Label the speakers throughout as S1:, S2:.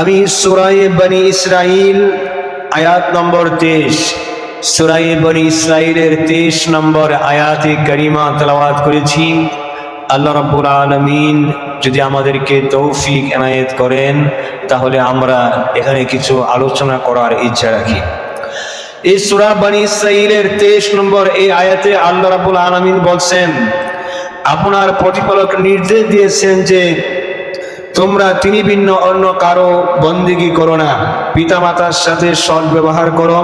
S1: আমি সুরাই বনি ইসরাইল, আয়াত নম্বর তেইশ। সুরাই বনি ইসরাইলের তেইশ নম্বর আয়াতে করিমা তেলাওয়াত করেছি। আল্লাহ রাব্বুল আলামিন যদি আমাদেরকে তৌফিক এনায়েত করেন, তাহলে আমরা এখানে কিছু আলোচনা করার ইচ্ছা রাখি। এই সুরা বনি ইসরাইলের তেইশ নম্বর এই আয়াতে আল্লাহ রাব্বুল আলামিন বলছেন, আপনার প্রতিপালক নির্দেশ দিয়েছেন যে তোমরা তিনি ভিন্ন, অন্য কারও বন্দিগি করো না। পিতামাতার সাথে সৎ ব্যবহার করো।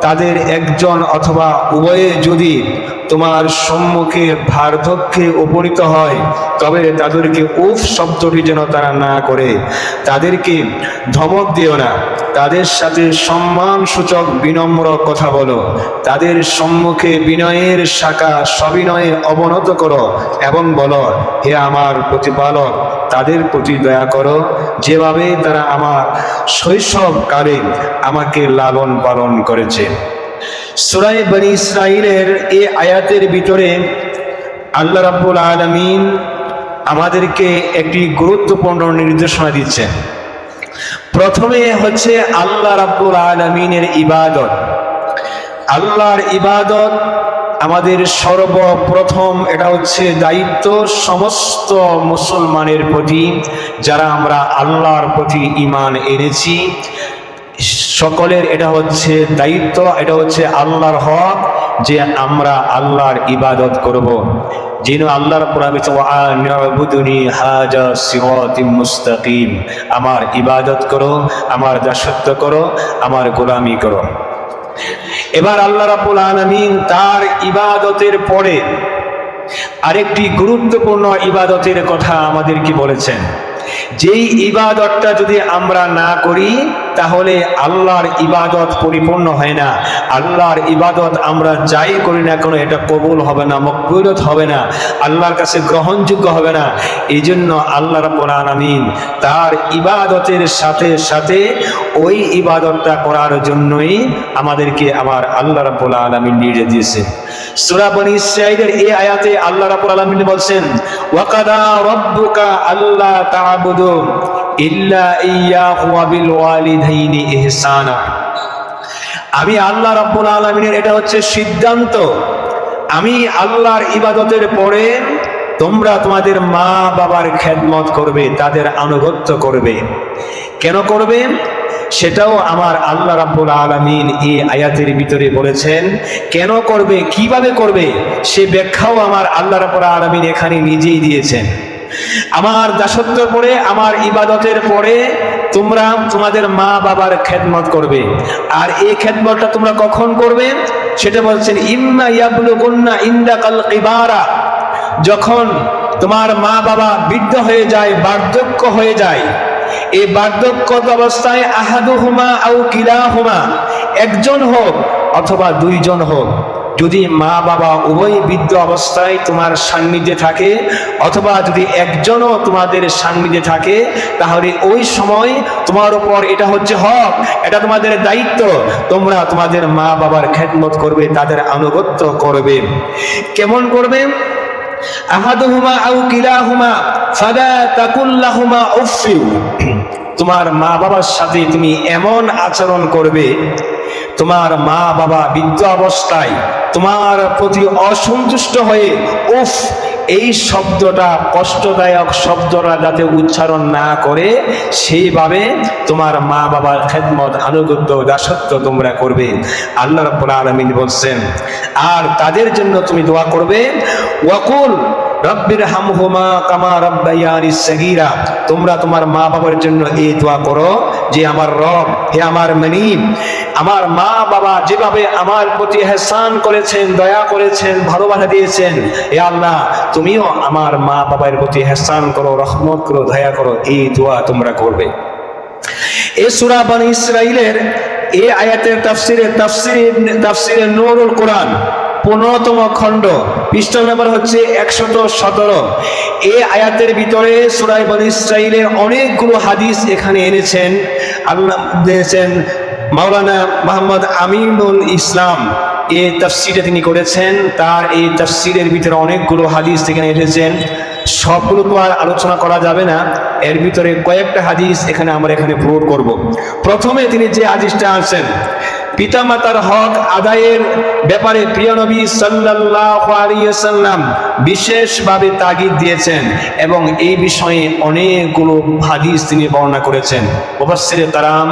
S1: তাদের একজন অথবা উভয়ে যদি তোমার সম্মুখে বার্ধক্যে উপনীত হয়, তবে তাদেরকে উফ শব্দটি যেন তারা না করে। তাদেরকে ধমক দিও না। তাদের সাথে সম্মান সূচক বিনম্র কথা বলো। তাদের সম্মুখে বিনয়ের শাখা সবিনয়ে অবনত করো এবং বলো, হে আমার প্রতিপালক তাদের প্রতি দয়া করো। যেভাবে তারা আমার শৈশবকালে আমাকে লালন পালন করেছে। সুরাই বনি ইসরাইলের এই আয়াতের ভিতরে আল্লাহ রাব্বুল আলামিন আমাদেরকে একটি গুরুত্বপূর্ণ নির্দেশনা দিচ্ছেন। প্রথমে হচ্ছে আল্লাহ রাব্বুল আলামিনের ইবাদত। আল্লাহর ইবাদত আমাদের সর্বপ্রথম, এটা হচ্ছে দায়িত্ব সমস্ত মুসলমানের প্রতি, যারা আমরা আল্লাহর প্রতি ইমান এনেছি। সকলের এটা হচ্ছে দায়িত্ব, এটা হচ্ছে আল্লাহর হক যে আমরা আল্লাহর ইবাদত করব। যিনি আল্লাহর মুস্তাকিম। আমার ইবাদত করো, আমার দাসত্ব করো, আমার গোলামি করো। এবার আল্লাহ রাবুল আলমিন তার ইবাদতের পরে আরেকটি গুরুত্বপূর্ণ ইবাদতের কথা আমাদেরকে বলেছেন। যেই ইবাদতটা যদি আমরা না করি তাহলে আল্লাহর ইবাদত পরিপূর্ণ হয় না। আল্লাহর ইবাদত আমরা যাই করি না কোনো, এটা কবুল হবে না মকবুলত হবে না, আল্লাহর কাছে গ্রহণযোগ্য হবে না। এই জন্য আল্লাহ রাব্বুল আলামিন তার ইবাদতের সাথে সাথে ওই ইবাদতটা করার জন্যই আমাদেরকে আমার আল্লাহ রাব্বুল আলামিন নির্দেশ দিয়েছে। সূরা এই আয়াতে আল্লাহ রাব্বুল বলছেন ওয়াকাদা রাব্বুকা আল্লা ইল্লা ইয়াহু বিল ওয়ালিদাইনি ইহসানা। আমি আল্লাহ রাব্বুল আলামিনের, এটা হচ্ছে সিদ্ধান্ত। আমি আল্লাহর ইবাদতের পরে তোমরা তোমাদের মা বাবার খেদমত করবে, তাদের আনুগত্য করবে। কেন করবে? সেটাও আমার আল্লাহ রাব্বুল আলামিন এই আয়াতের ভিতরে বলেছেন। কেন করবে? কীভাবে করবে? সে ব্যাখ্যাও আমার আল্লাহ রাব্বুল আলামিন এখানে নিজেই দিয়েছেন। আমার দাসত্ব পরে আমার ইবাদতের পরে তোমরা তোমাদের মা বাবার খেদমত করবে। আর এই খেদমতটা তোমরা কখন করবে? সেটা বলছেন ইম্মা ইয়াবলুগুন্না ইন্দাকাল ইবারা যখন তোমার মা বাবা বৃদ্ধ হয়ে যায়, বার্ধক্য হয়ে যায়, এই বার্ধক্য অবস্থায় আহাদুহুমা আউ কিলাহুমা, একজন হোক অথবা দুইজন হোক। যদি মা বাবা উভয় বৃদ্ধ অবস্থায় তোমার সান্নিধ্যে থাকে, অথবা যদি একজনও তোমাদের সান্নিধ্যে থাকে, তাহলে ওই সময় তোমার উপর এটা হচ্ছে হক, এটা তোমাদের দায়িত্ব। তোমরা তোমাদের মা বাবার খেদমত করবে, তাদের আনুগত্য করবে। কেমন করবে? আহাদুহুমা আউ কিলাহুমা, ফাদা তাকুল্লাহুমা উফিউ। তোমার মা বাবার সাথে তুমি এমন আচরণ করবে, তোমার মা বাবা বৃদ্ধ অবস্থায় তোমার প্রতি অসন্তুষ্ট হয়ে, উফ, এই শব্দটা কষ্টদায়ক শব্দটা যাতে উচ্চারণ না করে, সেইভাবে তোমার মা বাবার খেদমত, আনুগত্য, দাসত্ব তোমরা করবে। আল্লাহ রাব্বুল আলামিন বলছেন, আর তাদের জন্য তুমি দোয়া করবে, ওয়াকুল রব্বির হামহুমা কামা রব্বায়ানি সগীরা। তোমরা তোমার মা বাবার জন্য এই দোয়া করো যে আমার রব, হে আমার মনিব, আমার মা বাবা যেভাবে আমার প্রতি হেসান করেছেন, দয়া করেছেন, ভালোবাসা দিয়েছেন, হে আল্লাহ, তুমিও আমার মা বাবার প্রতি হেসান করো, রহমত করো, দয়া করো, এই দোয়া তোমরা করবে। এ সুরা বানি ইসরাইলের এই আয়াতের তাফসিরে তাফসিরে তাফসিরে নুরুল কোরআন। পনেরোতম খণ্ড। পৃষ্ঠ নম্বর হচ্ছে একশত সতেরো। এ আয়াতের ভিতরে সুরাই বন ইসরাইলের অনেকগুলো হাদিস এখানে এনেছেন। আল্লাহ দিয়েছেন, মাওলানা মোহাম্মদ আমিনুল ইসলাম। এ তাফসিরে তিনি করেছেন, তার এই তাফসিরের ভিতরে অনেকগুলো হাদিস এখানে এসেছেন। সবগুলো তো আর আলোচনা করা যাবে না। এর ভিতরে কয়েকটা হাদিস এখানে আমরা এখানে প্রয়োগ করব। প্রথমে তিনি যে হাদিসটা আনছেন পিতামাতার হক আদায়ের ব্যাপারে প্রিয় নবী সাল্লাল্লাহু আলাইহি সাল্লাম বিশেষভাবে তাগিদ দিয়েছেন এবং এই বিষয়ে অনেকগুলো হাদিস তিনি বর্ণনা করেছেন। মুফাসসিরে তারাম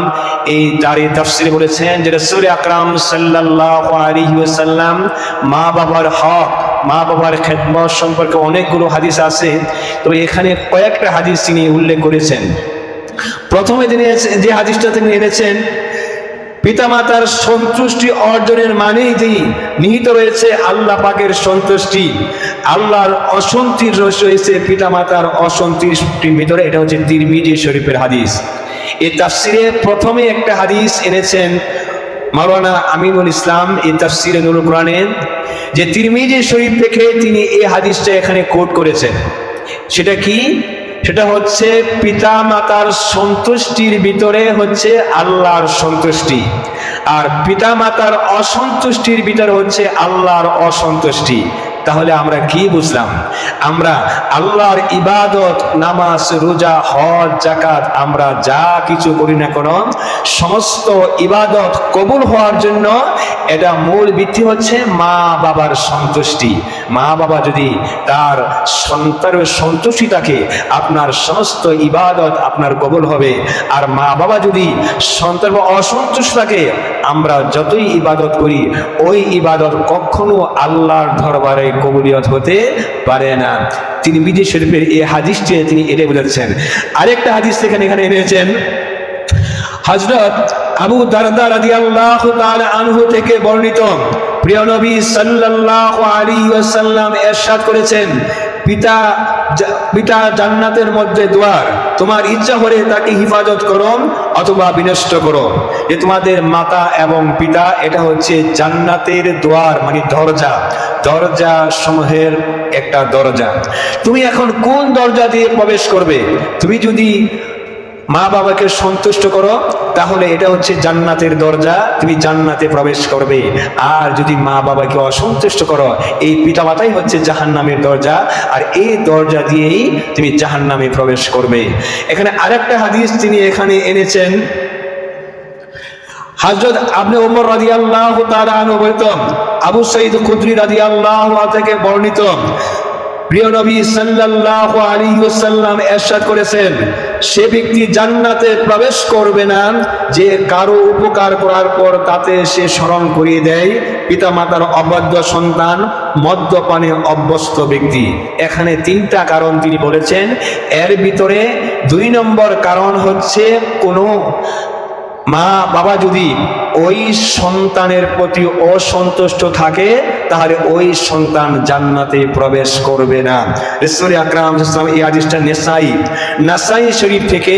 S1: এই দাঁড়ি তাফসিরে বলেছেন যে রাসূল আকরাম সাল্লাল্লাহু আলাইহি ওয়াসাল্লাম মা বাবার হক, মা বাবার খেদমত সম্পর্কে অনেকগুলো হাদিস আছে। তবে এখানে কয়েকটা হাদিস তিনি উল্লেখ করেছেন। প্রথমে তিনি যে হাদিসটা তিনি এনেছেন পিতামাতার সন্তুষ্টি অর্জনের মানেই তিনি নিহিত রয়েছে আল্লাহ পাকের সন্তুষ্টি। আল্লাহর অসন্তুষ্ট রয়েছে পিতামাতার অসন্তুষ্টির ভিতরে, এটা হচ্ছে তিরমিজি শরীফের হাদিস। এই তাফসিরে প্রথমে একটা হাদিস এনেছেন মাওলানা আমিনুল ইসলাম, এই তাফসিরে নুরুল কোরআনে, যে তিরমিজি শরীফ থেকে তিনি এই হাদিসটা এখানে কোট করেছেন। সেটা কি? সেটা হচ্ছে পিতা মাতার সন্তুষ্টির ভিতরে হচ্ছে আল্লাহর সন্তুষ্টি। আর পিতা মাতার অসন্তুষ্টির ভিতরে হচ্ছে আল্লাহর অসন্তুষ্টি। তাহলে আমরা কি বুঝলাম? আমরা আল্লাহর ইবাদত, নামাজ, রোজা, হজ জাকাত আমরা যা কিছু করি না কেন, সমস্ত ইবাদত কবুল হওয়ার জন্য এটা মূল ভিত্তি হচ্ছে মা বাবার সন্তুষ্টি। মা বাবা যদি তার সন্তানের সন্তুষ্টি থাকে, আপনার সমস্ত ইবাদত আপনার কবুল হবে। আর মা বাবা যদি সন্তান অসন্তুষ্ট থাকে, আমরা যতই ইবাদত করি, ওই ইবাদত কখনো আল্লাহর দরবারে দোয়ায় কবুলিয়ত হতে পারে না। তিনি বিজি শরীফের এই হাদিস চেয়ে তিনি এনে বলেছেন। আরেকটা হাদিস সেখানে এখানে এনেছেন। হজরত আবু দারদা রাদিয়াল্লাহু তাআলা আনহু থেকে বর্ণিত, প্রিয় নবী সাল্লাল্লাহু আলাইহি ওয়াসাল্লাম ইরশাদ করেছেন, পিতা পিতা জান্নাতের মধ্যে দুয়ার। তোমার ইচ্ছা হলে তাকে হিফাজত করো অথবা বিনষ্ট করো। যে তোমাদের মাতা এবং পিতা, এটা হচ্ছে জান্নাতের দোয়ার মানে দরজা। দরজা সমূহের একটা দরজা। তুমি এখন কোন দরজা দিয়ে প্রবেশ করবে? তুমি যদি মা বাবাকে সন্তুষ্ট করো, তাহলে এটা হচ্ছে জান্নাতের দরজা, তুমি জান্নাতে প্রবেশ করবে। আর যদি মা বাবাকে অসন্তুষ্ট করো, এই পিতামাতাই হচ্ছে জাহান্নামের দরজা, আর এই দরজা দিয়েই তুমি জাহান্নামে প্রবেশ করবে। এখানে আরেকটা হাদিস তিনি এখানে এনেছেন। হযরত আপনি ওমর তাআলা আনহু বলতেন, আবু সাঈদ খুদরি রাদিয়াল্লাহু আনহু থেকে বর্ণিত প্রিয় নবী সাল্লাহ আলী সাল্লাম এরশাদ করেছেন, সে ব্যক্তি জান্নাতে প্রবেশ করবে না, যে কারও উপকার করার পর তাতে সে স্মরণ করিয়ে দেয়। পিতা মাতার অবাধ্য সন্তান, মদ্যপানে অভ্যস্ত ব্যক্তি। এখানে তিনটা কারণ তিনি বলেছেন। এর ভিতরে দুই নম্বর কারণ হচ্ছে কোনো মা, বাবা যদি ওই সন্তানের প্রতি অসন্তুষ্ট থাকে, তাহলে ওই সন্তান জান্নাতে প্রবেশ করবে না। রেসুল আকরাম ইসলাম এই হাদিসটা নেসাই, নাসাই শরীফ থেকে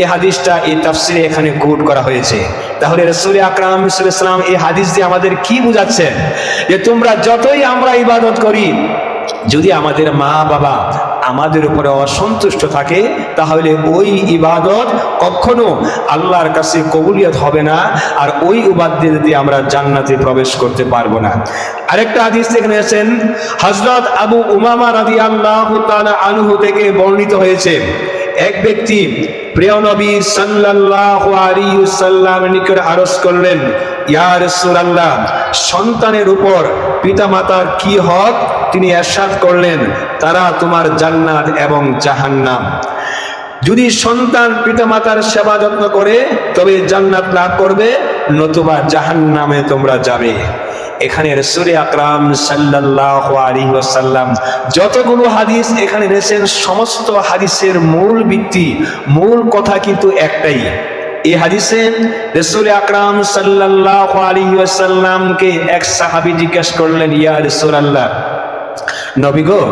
S1: এই হাদিসটা, এই তাফসিরে এখানে কোট করা হয়েছে। তাহলে রসুল আকরাম ইসলাম এই হাদিস দিয়ে আমাদের কি বুঝাচ্ছেন? যে তোমরা যতই আমরা ইবাদত করি, যদি আমাদের মা বাবা আমাদের উপরে অসন্তুষ্ট থাকে, তাহলে ওই ইবাদত কখনো আল্লাহর কাছে কবুলিয়ত হবে না, আর ওই উবাদ্যে যদি আমরা জান্নাতে প্রবেশ করতে পারব না। আরেকটা হাদিস এখানে আছেন হজরত আবু উমামা রাদি আল্লাহ আনহু থেকে বর্ণিত হয়েছে, এক ব্যক্তি প্রিয় নবী সাল্লাল্লাহু আলাইহি সাল্লামের নিকট আরজ করলেন ইয়া রাসূলুল্লাহ, সন্তানের উপর পিতামাতার কি হক তিনি এরশাদ করলেন, তারা তোমার জান্নাত এবং জাহান্নাম। যদি সন্তান পিতামাতার সেবা যত্ন করে, তবে জান্নাত লাভ করবে, নতুবা জাহান্নামে তোমরা যাবে। এখানে রসুরে আকরাম সাল্লাহ আলী যতগুলো হাদিস এখানে এনেছেন সমস্ত হাদিসের মূল ভিত্তি, মূল কথা কিন্তু একটাই। এই হাদিসে রসুল আকরাম সাল্লাহ আলী ওয়াসাল্লামকে এক সাহাবি জিজ্ঞেস করলেন, ইয়া রসুল আল্লাহ নবী গো,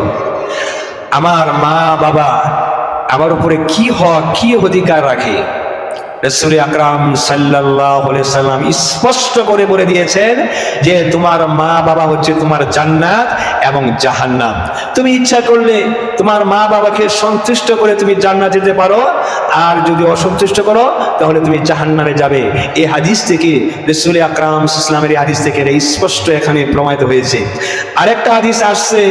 S1: আমার মা বাবা আমার উপরে কি হক কি অধিকার রাখে? রসুল আকরাম সাল্লাম স্পষ্ট করে বলে দিয়েছেন যে তোমার মা বাবা হচ্ছে তোমার জান্নাত এবং জাহান্নাম। তুমি ইচ্ছা করলে তোমার মা বাবাকে সন্তুষ্ট করে তুমি জান্নাত যেতে পারো, আর যদি অসন্তুষ্ট করো, তাহলে তুমি জাহান্নামে যাবে। এই হাদিস থেকে রসুল আকরাম ইসলামের এই হাদিস থেকে এটা স্পষ্ট এখানে প্রমাণিত হয়েছে। আরেকটা হাদিস আসছে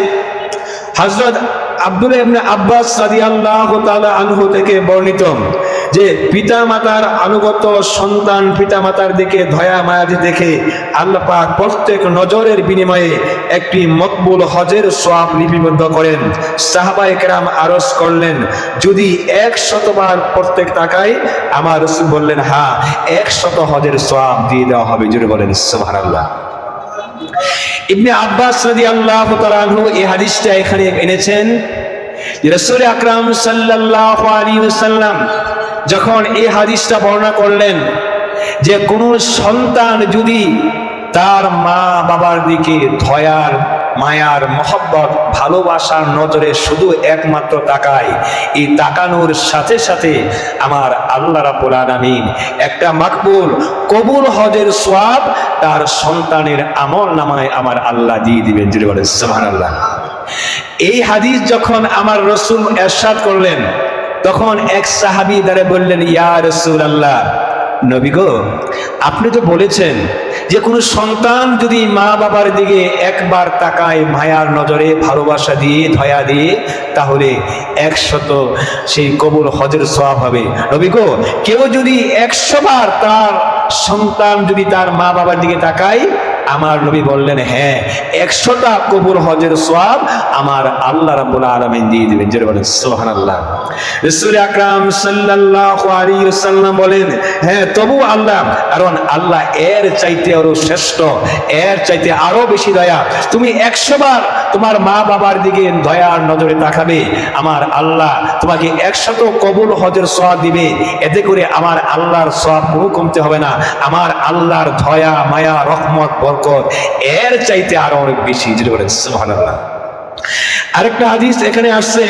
S1: হজরত আব্দুল আব্বাস রাদিয়াল্লাহু তাআলা আনহু থেকে বর্ণিত। যে পিতা মাতার আনুগত সন্তান পিতা মাতার দিকে ধয়া মায়াদি দেখে আল্লাহ পাক প্রত্যেক নজরের বিনিময়ে একটি মকবুল হজের সোয়াব লিপিবদ্ধ করেন। সাহাবায়ে কেরাম আরজ করলেন, যদি এক শতবার প্রত্যেক টাকায় আমার রসুল বললেন হ্যাঁ এক শত হজের সোয়াব দিয়ে দেওয়া হবে। জুড়ে বলেন, সুবহানাল্লাহ। ইবনে আব্বাস তাআলা আনহু এই হাদিসটা এখানে এনেছেন রাসূল আকরাম সাল্লাল্লাহু আলাইহি ওয়াসাল্লাম যখন এই হাদিসটা বর্ণনা করলেন যে কোন সন্তান যদি তার মা বাবার দিকে ধয়ার, মায়ার, মহব্বত, ভালোবাসার নজরে শুধু একমাত্র তাকায়, এই তাকানোর সাথে সাথে আমার আল্লাহ রাব্বুল আলামিন একটা মাকবুল কবুল হজের সোয়াব তার সন্তানের আমল নামায় আমার আল্লাহ দিয়ে দিবেন যদি বলে সুবহানাল্লাহ। এই হাদিস যখন আমার রসুল এরশাদ করলেন তখন এক সাহাবি দ্বারা বললেন, ইয়া রসুল আল্লাহ নবী গো, আপনি তো বলেছেন যে কোনো সন্তান যদি মা বাবার দিকে একবার তাকায় মায়ার নজরে, ভালোবাসা দিয়ে ধয়া দিয়ে, তাহলে একশত সেই কবুল হজের সওয়াব হবে। নবী গো, কেউ যদি একশো বার তার সন্তান যদি তার মা বাবার দিকে তাকায় আমার নবী বললেন হ্যাঁ একশোটা কবুল হজের সোয়াব আমার আল্লাহ রাব্বুল আলামিন দিয়ে দিবেন। যেটা বলেন, সুবহানাল্লাহ। রাসূল আকরাম সাল্লাল্লাহু আলাইহি ওয়াসাল্লাম বলেন হ্যাঁ তবু আল্লাহ, কারণ আল্লাহ এর চাইতে আরও শ্রেষ্ঠ, এর চাইতে আরও বেশি দয়া। তুমি একশো বার তোমার মা বাবার দিকে দয়ার নজরে তাকাবে, আমার আল্লাহ তোমাকে একশত কবুল হজের সোয়াব দিবে। এতে করে আমার আল্লাহর সোয়াব কোনো কমতে হবে না। আমার আল্লাহর দয়া, মায়া, রহমত, বরকত এর চাইতে আরও অনেক বেশি যেটা বলেন, সুবহানাল্লাহ। আরেকটা হাদিস এখানে আসছে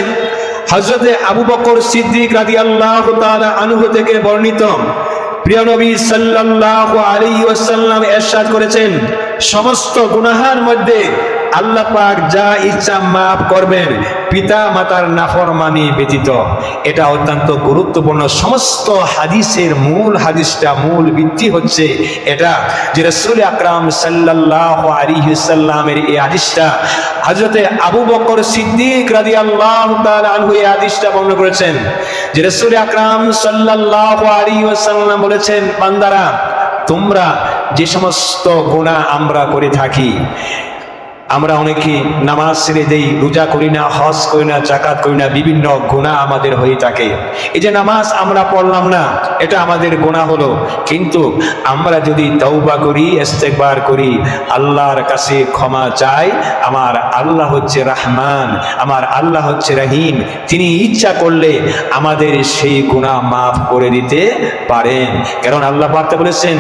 S1: হজরতে আবু বকর সিদ্দিক রাদিয়াল্লাহু আল্লাহ আনহু থেকে বর্ণিত। প্রিয় নবী সাল্লাল্লাহু আলাইহি ওয়াসাল্লাম ইরশাদ করেছেন, সমস্ত গুনাহার মধ্যে আল্লাহ পাক যা ইচ্ছা মাফ করবেন, পিতা মাতার নাফরমানি ব্যতীত। এটা অত্যন্ত গুরুত্বপূর্ণ। সমস্ত হাদিসের মূল হাদিসটা, মূল ভিত্তি হচ্ছে এটা যে রসুল আকরাম সাল্লাল্লাহু আলাইহি সাল্লামের এই হাদিসটা, হযরতে আবু বকর সিদ্দিক রাদিয়াল্লাহু তাআলা আনহু এই হাদিসটা বর্ণনা করেছেন। যে রসুল আকরাম আলাইহি ওয়াসাল্লাম বলেছেন, বান্দারা, তোমরা যে সমস্ত গুনাহ আমরা করে থাকি আমরা অনেকে নামাজ ছেড়ে দেই, রোজা করি না, হজ করি না জাকাত করি না, বিভিন্ন গুণা আমাদের হয়ে থাকে। এই যে নামাজ আমরা পড়লাম না, এটা আমাদের গুণা হলো। কিন্তু আমরা যদি তৌবা করি ইস্তেকবার করি, আল্লাহর কাছে ক্ষমা চাই, আমার আল্লাহ হচ্ছে রাহমান, আমার আল্লাহ হচ্ছে রহিম, তিনি ইচ্ছা করলে আমাদের সেই গুণা মাফ করে দিতে পারেন। কারণ আল্লাহ পাকতে বলেছেন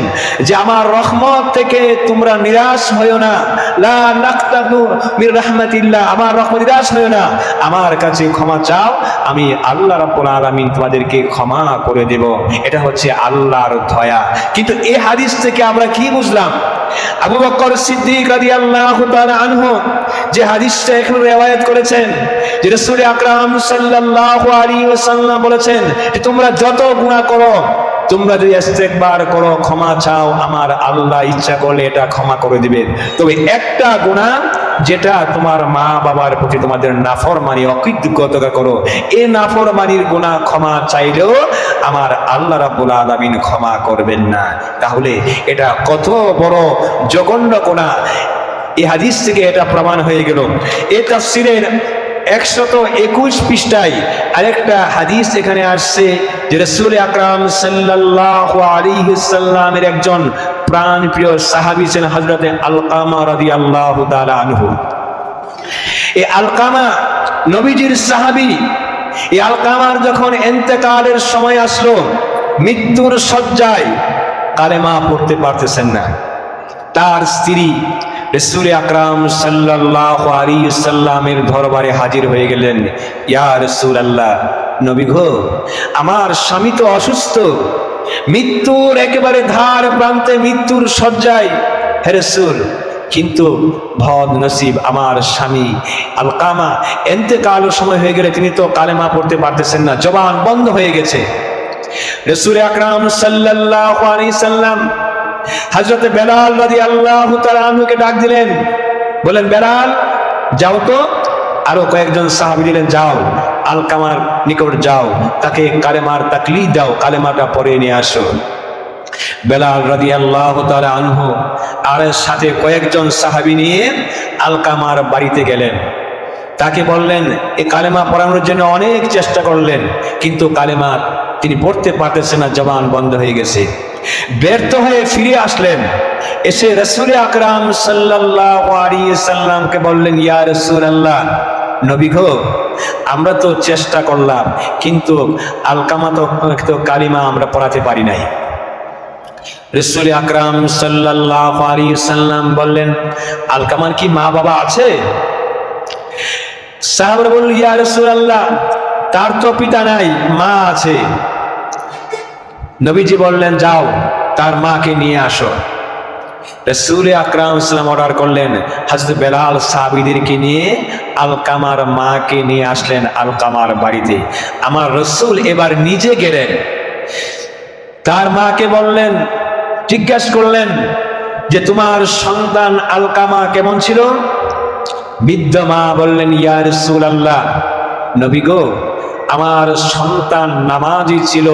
S1: যে, আমার রহমত থেকে তোমরা নিরাশ হইও না। লা আমার কাছে ক্ষমা চাও, আমি আল্লাহ রাব্বুল আলামিন তোমাদেরকে ক্ষমা করে দেব। এটা হচ্ছে আল্লাহর দয়া। কিন্তু এই হাদিস থেকে আমরা কি বুঝলাম? আবু বকর সিদ্দিক রাদিয়াল্লাহু তাআলা আনহু যে হাদিসটা এখানে রিওয়ায়াত করেছেন, যে রাসূল আকরাম সাল্লাল্লাহু আলাইহি বলেছেন যে তোমরা যত গুনাহ করো তোমরা যদি ইস্তেকবার করো, ক্ষমা চাও, আমার আল্লাহ ইচ্ছা করলে এটা ক্ষমা করে দিবেন তবে একটা গুনাহ যেটা তোমার মা বাবার প্রতি তোমাদের নাফরমানি, অকৃতজ্ঞতা করো, এই নাফরমানির গুনাহ ক্ষমা চাইলেও আমার আল্লাহ রাব্বুল আলামিন ক্ষমা করবেন না। তাহলে এটা কত বড় জঘন্য গুনাহ। এই হাদিস থেকে এটা প্রমাণ হয়ে গেল। এই তাফসিরের একশত একুশ পৃষ্ঠায় আরেকটা হাদিস এখানে আসছে যে রসুল আকরাম সাল্লাল্লাহু আলাইহি সাল্লামের একজন প্রাণ প্রিয় সাহাবী ছিলেন হযরতে আলকামা রাদিয়াল্লাহু তাআলা আনহু। এই আলকামা নবীজির সাহাবী, এই আলকামার যখন এন্তেকালের সময় আসলো, মৃত্যুর শয্যায় কালেমা পড়তে পারতেছেন না। তার স্ত্রী রসুল আকরাম সাল্লাল্লাহু আলাইহি সাল্লামের দরবারে হাজির হয়ে গেলেন। ইয়া রসুল আল্লাহ নবী গো, আমার স্বামী তো অসুস্থ। মৃত্যুর একেবারে ধার প্রান্তে মৃত্যুর শয্যায়। হে রসুল, কিন্তু ভদ নসিব আমার স্বামী, আলকামা এতেকাল সময় হয়ে গেলে তিনি তো কালেমা পড়তে পারতেছেন না, জবান বন্ধ হয়ে গেছে। রসুল আকরাম সাল্লাল্লাহু আলাইহি সাল্লাম হযরত বেলাল রাদিয়াল্লাহু তাআলা আনহুকে ডাক দিলেন। বলেন বেলাল, যাও তো, আরও কয়েকজন সাহাবি দিলেন, যাও, আলকামার নিকট যাও, তাকে কালেমার তাকলি দাও, কালেমাটা পরে নিয়ে আসো। বেলাল রাদি আল্লাহ আনহু আর সাথে কয়েকজন সাহাবি নিয়ে আলকামার বাড়িতে গেলেন। তাকে বললেন, এ কালেমা পড়ানোর জন্য অনেক চেষ্টা করলেন, কিন্তু কালেমা তিনি পড়তে পারতেছেন না, জবান বন্ধ হয়ে গেছে। ব্যর্থ হয়ে ফিরে আসলেন। এসে রসুল আকরাম সাল্লামকে বললেন, ইয়া রসুল আল্লাহ নবী গো, আমরা তো চেষ্টা করলাম, কিন্তু আলকামা তো কালিমা আমরা পড়াতে পারি নাই। রসুল আকরাম সাল্লাহ সাল্লাম বললেন, আলকামার কি মা বাবা আছে? সাহাবরা বলল ইয়া রসুল আল্লাহ তার তো পিতা নাই, মা আছে। নবীজি বললেন, যাও, তার মাকে নিয়ে আসো। রসুল আকরাম ইসলাম অর্ডার করলেন হাজরত বেলাল সাহাবিদেরকে নিয়ে আলকামার মাকে নিয়ে আসলেন আলকামার বাড়িতে। আমার রসুল এবার নিজে গেলেন। তার মাকে বললেন, জিজ্ঞাসা করলেন যে, তোমার সন্তান আলকামা কেমন ছিল? বৃদ্ধ মা বললেন, ইয়া রসুল আল্লাহ নবী গো, আমার সন্তান নামাজি ছিল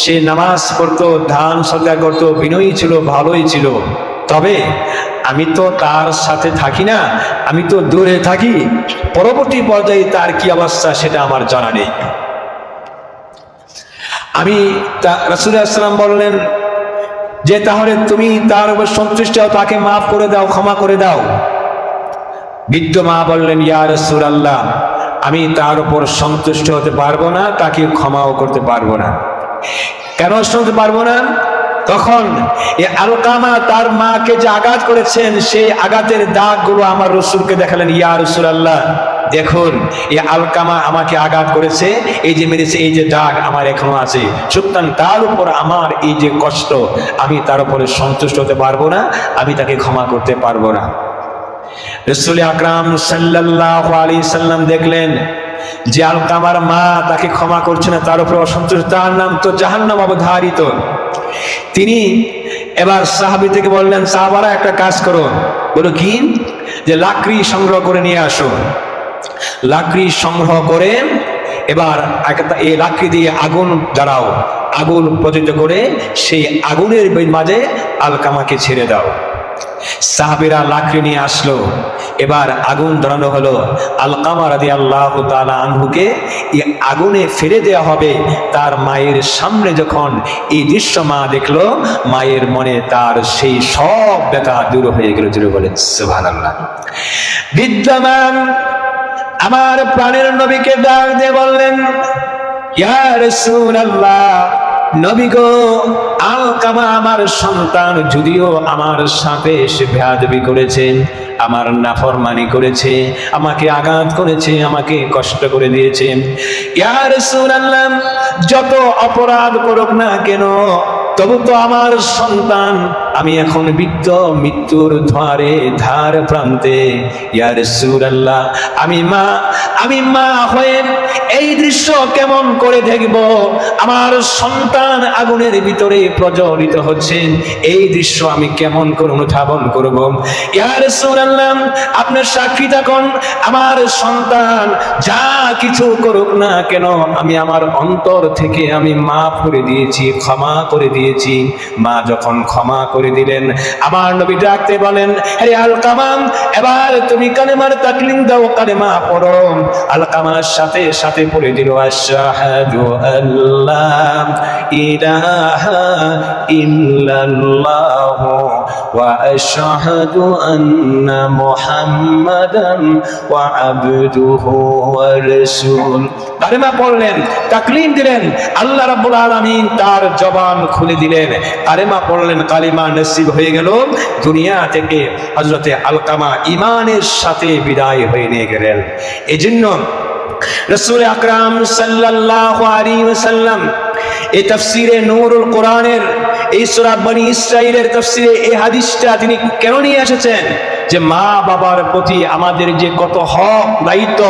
S1: সে নামাজ পড়তো, ধান সজ্জা করতো, বিনয়ী ছিল, ভালোই ছিল। তবে আমি তো তার সাথে থাকি না, আমি তো দূরে থাকি, পরবর্তী পর্যায়ে তার কি অবস্থা সেটা আমার জানা নেই। আমি রসুল আসলাম বললেন, যে তাহলে তুমি তার উপর সন্তুষ্ট হও তাকে মাফ করে দাও, ক্ষমা করে দাও। বৃদ্ধ মা বললেন, ইয়া রসুল আল্লাহ আমি তার উপর সন্তুষ্ট হতে পারব না, তাকে ক্ষমাও করতে পারব না। কেন শুনতে পারব না? তখন এ আলকামা তার মাকে যে আঘাত করেছেন, সেই আঘাতের দাগ দাগগুলো আমার রসুলকে দেখালেন, ইয়া রসুল আল্লাহ দেখুন এই আলকামা আমাকে আঘাত করেছে, এই যে মেরেছে, এই যে দাগ আমার এখনও আছে। সুতরাং তার উপর আমার এই যে কষ্ট, আমি তার উপরে সন্তুষ্ট হতে পারব না, আমি তাকে ক্ষমা করতে পারব না। রসুল আকরাম সাল্লাহ আলী সাল্লাম দেখলেন যে আলকামার মা তাকে ক্ষমা করছে না, তার উপরে অসন্তুষ্ট তার নাম তো জাহান্নাম অবধারিত। তিনি এবার সাহাবি থেকে বললেন, সাহাবারা একটা কাজ করো। বলো কি? যে লাকড়ি সংগ্রহ করে নিয়ে আসো। লাকড়ি সংগ্রহ করে এবার এই লাকড়ি দিয়ে আগুন দাঁড়াও আগুন প্রযোজ্য করে সেই আগুনের মাঝে আলকামাকে ছেড়ে দাও। সাহাবিরা লাকড়ি নিয়ে আসলো। এবার আগুন ধরানো হলো। আলকামা রাদি আল্লাহ আনহুকে এই আগুনে ফেলে দেওয়া হবে। তার মায়ের সামনে যখন এই দৃশ্য মা দেখল, মায়ের মনে তার সেই সব ব্যথা দূর হয়ে গেল। জুড়ে বলেন সুভান আল্লাহ বিদ্যমান আমার প্রাণের নবীকে ডাক দিয়ে বললেন, ইয়া রাসূলুল্লাহ নবী গো আলকামা আমার সন্তান যদিও আমার সাথে এসে ভেয়াদবি করেছেন আমার নাফরমানি করেছে, আমাকে আঘাত করেছে, আমাকে কষ্ট করে দিয়েছে। ইয়ার সুরাল্লাম যত অপরাধ করুক না কেন, তবু তো আমার সন্তান আমি এখন বৃদ্ধ, মৃত্যুর ধারে ধার প্রান্তে। ইয়ার সুরাল্লাহ আমি মা আমি মা হয়ে এই দৃশ্য কেমন করে দেখব? আমার সন্তান আগুনের ভিতরে প্রজ্বলিত হচ্ছে। এই দৃশ্য আমি কেমন করে অনুধাবন করব? ইয়ার সুর সুরাল্লাহ আপনার সাক্ষী থাকুন আমার সন্তান যা কিছু করুক না কেন, আমি আমার অন্তর থেকে আমি মাফ করে দিয়েছি, ক্ষমা করে দিয়েছি। মা যখন ক্ষমা করে দিলেন। আমার নবী ডাকতে বলেন, আরে আলকামাম, এবার তুমি কালেমার তাকলিম দাও, কালেমা পড়ো। আল কামার সাথে সাথে পড়ে দিল, আশহাদু আল্লাহ ইলাহা ইল্লাল্লাহ। মুহাম্মাদান ওয়া আবদুহু ওয়া রাসূল কালেমা পড়লেন, তাকলিম দিলেন, আল্লাহ রাব্বুল আলামিন তার জবান খুলে দিলেন। কালেমা পড়লেন, কালিমা নসিব হয়ে গেল, দুনিয়া থেকে হজরতে আলকামা ইমানের সাথে বিদায় হয়ে নিয়ে গেলেন। এই জন্য রসুল আকরাম সাল্লাহ আলী ওসাল্লাম এই তফসিরে নুরুল কোরআনের এই সুরা বনি ইসরাইলের তফসিরে এই হাদিসটা তিনি কেন নিয়ে এসেছেন? যে মা বাবার প্রতি আমাদের যে কত হক, দায়িত্ব,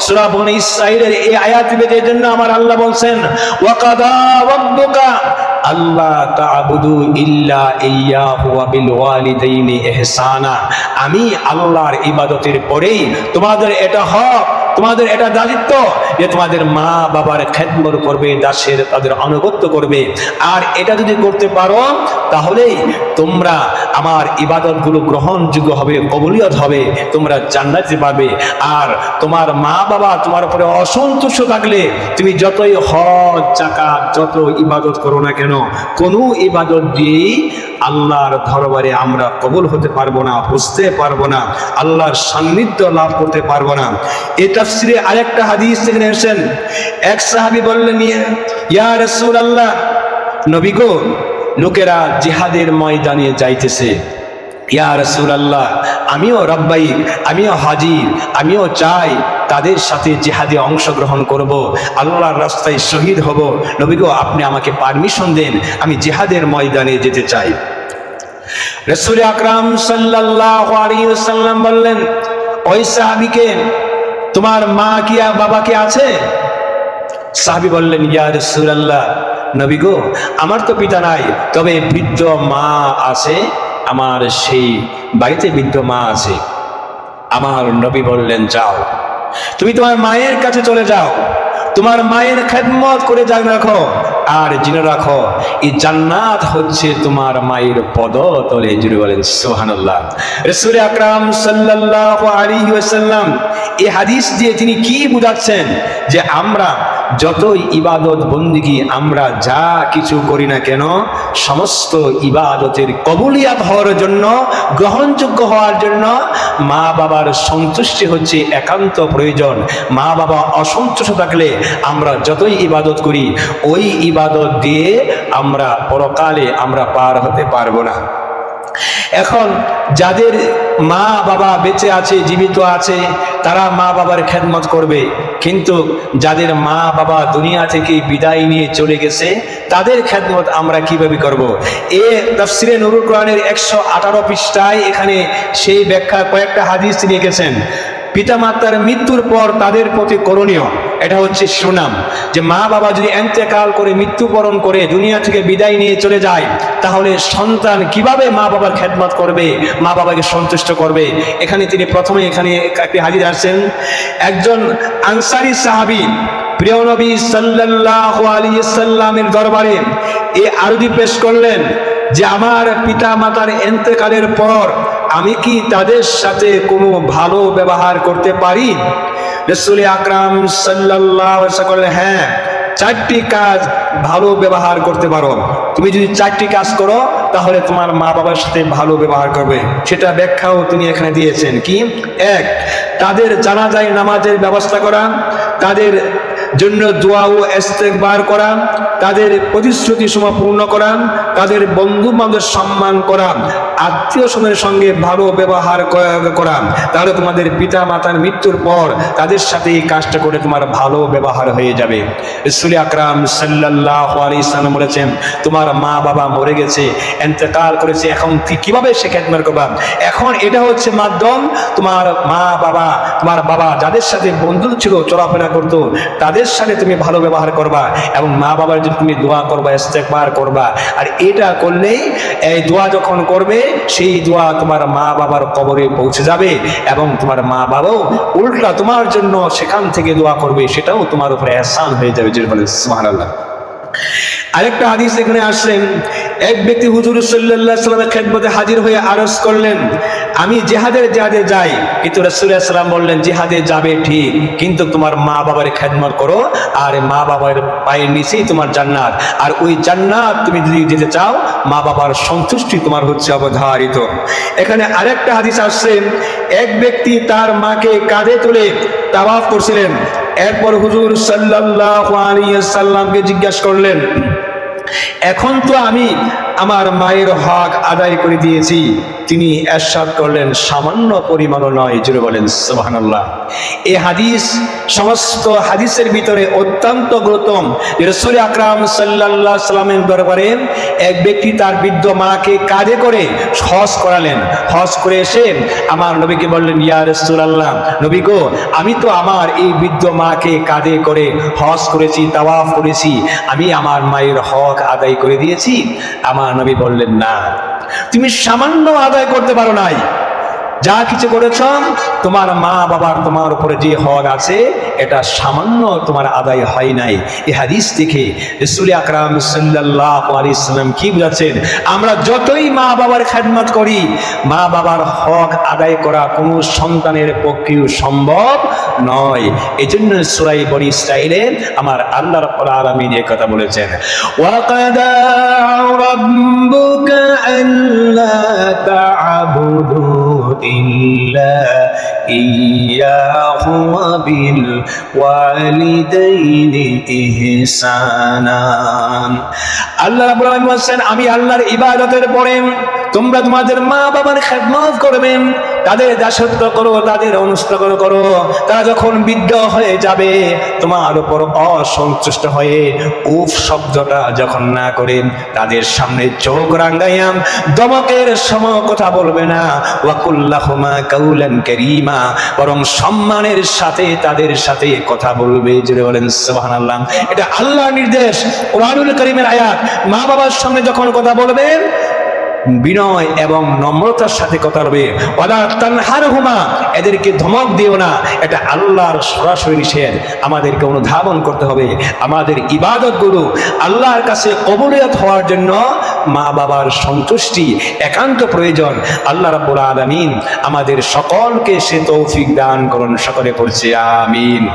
S1: সুরা বনি ইসরাইলের এই আয়াত বেদের জন্য আমার আল্লাহ বলছেন ওয়াকাদা রব্বুকা আল্লাহ তাবুদু ইল্লা ইয়াহু ওয়া বিল ওয়ালিদাইনি ইহসানা। আমি আল্লাহর ইবাদতের পরেই তোমাদের এটা হক তোমাদের এটা দায়িত্ব যে তোমাদের মা বাবার খেদমত করবে, দাসের তাদের আনুগত্য করবে। আর এটা যদি করতে পারো, তাহলেই তোমরা আমার ইবাদতগুলো গ্রহণযোগ্য হবে, কবুলিয়ত হবে, তোমরা জান্নাতে পাবে আর তোমার মা বাবা তোমার উপরে অসন্তুষ্ট থাকলে তুমি যতই হজ চাকাত যত ইবাদত করো না কেন, কোনো ইবাদত দিয়েই আল্লাহর দরবারে আমরা কবুল হতে পারব না, বুঝতে পারব না, আল্লাহর সান্নিধ্য লাভ করতে পারব না। এই তাফসিরে আরেকটা হাদিস থেকে এসেছেন এক সাহাবী বললেন রাসূলুল্লাহ, নবী গো, লোকেরা জিহাদের ময়দানে যাইতেছে। ইয়া রাসূলুল্লাহ, আমিও রব্বাইক আমিও হাজির, আমিও চাই তাদের সাথে জিহাদে অংশগ্রহণ করব, আল্লাহর রাস্তায় শহীদ হব। নবী গো আপনি আমাকে পারমিশন দেন, আমি জিহাদের ময়দানে যেতে চাই। রসুল আকরাম ওয়াসাল্লাম বললেন ওই সাহাবীকে তোমার মা কি বাবা কি আছে? সাহাবী বললেন, ইয়া রাসূলুল্লাহ নবী গো আমার তো পিতা নাই, তবে বৃদ্ধ মা আছে, আমার সেই বাড়িতে বৃদ্ধ মা আছে। আমার নবী বললেন, যাও। তুমি তোমার মায়ের কাছে চলে যাও। তোমার মায়ের খেদমত করে জান রাখো। আর জেনে রাখো, এই জান্নাত হচ্ছে তোমার মায়ের পদ তলে জুড়ে বলেন সোহানুল্লাহ রসুল আকরাম সাল্লাহ আলী ওয়াসাল্লাম এই হাদিস দিয়ে তিনি কি বুঝাচ্ছেন? যে আমরা যতই ইবাদত বন্দিগি আমরা যা কিছু করি না কেন, সমস্ত ইবাদতের কবুলিয়াত হওয়ার জন্য, গ্রহণযোগ্য হওয়ার জন্য মা বাবার সন্তুষ্টি হচ্ছে একান্ত প্রয়োজন। মা বাবা অসন্তুষ্ট থাকলে আমরা যতই ইবাদত করি, ওই ইবাদত দিয়ে আমরা পরকালে আমরা পার হতে পারব না। এখন যাদের মা বাবা বেঁচে আছে, জীবিত আছে, তারা মা বাবার খেদমত করবে কিন্তু যাদের মা বাবা দুনিয়া থেকে বিদায় নিয়ে চলে গেছে, তাদের খেদমত আমরা কীভাবে করব। এ তফসিরে নুরুল কোরআনের একশো আঠারো পৃষ্ঠায় এখানে সেই ব্যাখ্যা কয়েকটা হাদিস তিনি গেছেন পিতামাতার মৃত্যুর পর তাদের প্রতি করণীয়। এটা হচ্ছে সুনাম। যে মা বাবা যদি এন্তেকাল করে মৃত্যুবরণ করে দুনিয়া থেকে বিদায় নিয়ে চলে যায়, তাহলে সন্তান কীভাবে মা বাবার খেদমত করবে, মা বাবাকে সন্তুষ্ট করবে? এখানে তিনি প্রথমে এখানে একটি হাজির আসছেন, একজন আনসারি সাহাবি প্রিয় নবী সাল্লাল্লাহু আলাইহি সাল্লামের দরবারে এই আরবি পেশ করলেন যে, আমার পিতা মাতার এন্তেকালের পর আমি কি তাদের সাথে কোনো ভালো ব্যবহার করতে পারি? রসুল আকরাম সাল্লাহ করলেন হ্যাঁ চারটি কাজ ভালো ব্যবহার করতে পারো। তুমি যদি চারটি কাজ করো, তাহলে তোমার মা বাবার সাথে ভালো ব্যবহার করবে। সেটা ব্যাখ্যাও তিনি এখানে দিয়েছেন। কি? এক, তাদের জানাজায় নামাজের ব্যবস্থা করা, তাদের জন্য দোয়া ও ইস্তেকবার করা, তাদের প্রতিশ্রুতি সময় পূর্ণ করা, তাদের বন্ধু বান্ধব সম্মান করা আত্মীয় স্বজনের সঙ্গে ভালো ব্যবহার করা, তাহলে তোমাদের পিতা মাতার মৃত্যুর পর তাদের সাথে এই কাজটা করে তোমার ভালো ব্যবহার হয়ে যাবে। রসুল আকরাম সাল্লাহ আলাইসালাম বলেছেন, তোমার মা বাবা মরে গেছে এন্তেকাল করেছে, এখন কীভাবে সে খেদমার করবা? এখন এটা হচ্ছে মাধ্যম, তোমার মা বাবা তোমার বাবা যাদের সাথে বন্ধু ছিল, চলাফেরা করতো, তাদের সাথে তুমি ভালো ব্যবহার করবা এবং মা বাবার জন্য তুমি দোয়া করবা, ইস্তেকবার করবা। আর এটা করলেই এই দোয়া যখন করবে, সেই দোয়া তোমার মা বাবার কবরে পৌঁছে যাবে এবং তোমার মা বাবাও উল্টা তোমার জন্য সেখান থেকে দোয়া করবে, সেটাও তোমার উপরে এহসান হয়ে যাবে। যেটা বলে সুবহানাল্লাহ। আরেকটা হাদিস এখানে আসলেন। এক ব্যক্তি হুজুর সাল্লাহ সাল্লামের খেদমতে হাজির হয়ে আরজ করলেন, আমি জেহাদের জেহাদে যাই। কিন্তু সাল্লাম বললেন, জেহাদে যাবে ঠিক, কিন্তু তোমার মা বাবার খেদমত করো, আর মা বাবার পায়ের নিচেই তোমার জান্নাত। আর ওই জান্নাত তুমি যদি যেতে চাও মা বাবার সন্তুষ্টি তোমার হচ্ছে অবধারিত। এখানে আরেকটা হাদিস আসছে, এক ব্যক্তি তার মাকে কাঁধে তুলে তাওয়াফ করছিলেন। এরপর হুজুর সাল্লামকে জিজ্ঞাসা করলেন এখন তো আমি আমার মায়ের হক আদায় করে দিয়েছি। তিনি এরশাদ করলেন, সামান্য পরিমাণও নয় জুড়ে বলেন, সুবহানাল্লাহ। এ হাদিস সমস্ত হাদিসের ভিতরে অত্যন্ত গুরুত্তম রসুল আকরাম সাল্লাল্লাহ সাল্লামের দরবারে এক ব্যক্তি তার বৃদ্ধ মাকে কাঁধে করে হজ করালেন। হজ করে এসে আমার নবীকে বললেন, ইয়া রসুলাল্লাহ, নবী গো, আমি তো আমার এই বৃদ্ধ মাকে কাঁধে করে হজ করেছি, তাওয়াফ করেছি, আমি আমার মায়ের হক আদায় করে দিয়েছি। আমার নবী বললেন, না। তুমি সামান্য আদায় করতে পারো নাই। যা কিছু করেছ, তোমার মা বাবার তোমার উপরে যে হক আছে, এটা সামান্য তোমার আদায় হয় নাই। এই হাদিস রসুল আকরাম সাল্লাহ আলাইসাল্লাম কি বলেছেন আমরা যতই মা বাবার খেদমত করি, মা বাবার হক আদায় করা কোনো সন্তানের পক্ষেও সম্ভব নয়। এই জন্য সুরাই বড়ি ইসরায়েলে আমার আল্লাহ রাব্বুল আলামিন কথা বলেছেন, ওয়াকাদা রাব্বুকা আল্লা তা'বুদু ওয়া বিল ওয়ালিদাইনি ইহসানা আল্লাহ রাব্বুল আলামিন বলছেন, আমি আল্লাহর ইবাদতের পরে তোমরা তোমাদের মা বাবার খেদমত করবে। তাদের দাসত্ব করো, তাদের অনুষ্ঠকর করো। তারা যখন বৃদ্ধ হয়ে যাবে, তোমার উপর অসন্তুষ্ট হয়ে উফ শব্দটা যখন না করে, তাদের সামনে চোখ রাঙ্গাইয়াম দমকের সম কথা বলবে না। ওয়াকুল্লাহুমা কাউলান কারীমা, বরং সম্মানের সাথে তাদের সাথে কথা বলবে। জুড়ে বলেন, সুবহানাল্লাহ। এটা আল্লাহর নির্দেশ, কোরআনুল কারীমের আয়াত। মা বাবার সামনে যখন কথা বলবেন বিনয় এবং নম্রতার সাথে কথা বলবে। ওয়ালা তানহারহুমা, এদেরকে ধমক দিও না। এটা আল্লাহর সরাসরি নিষেধ। আমাদেরকে অনুধাবন করতে হবে। আমাদের ইবাদতগুলো আল্লাহর কাছে কবুলিয়ত হওয়ার জন্য মা বাবার সন্তুষ্টি, একান্ত প্রয়োজন। আল্লাহ রাব্বুল আলামিন আমাদের সকলকে সে তৌফিক দান করুন। সকলে পড়ছে আমিন।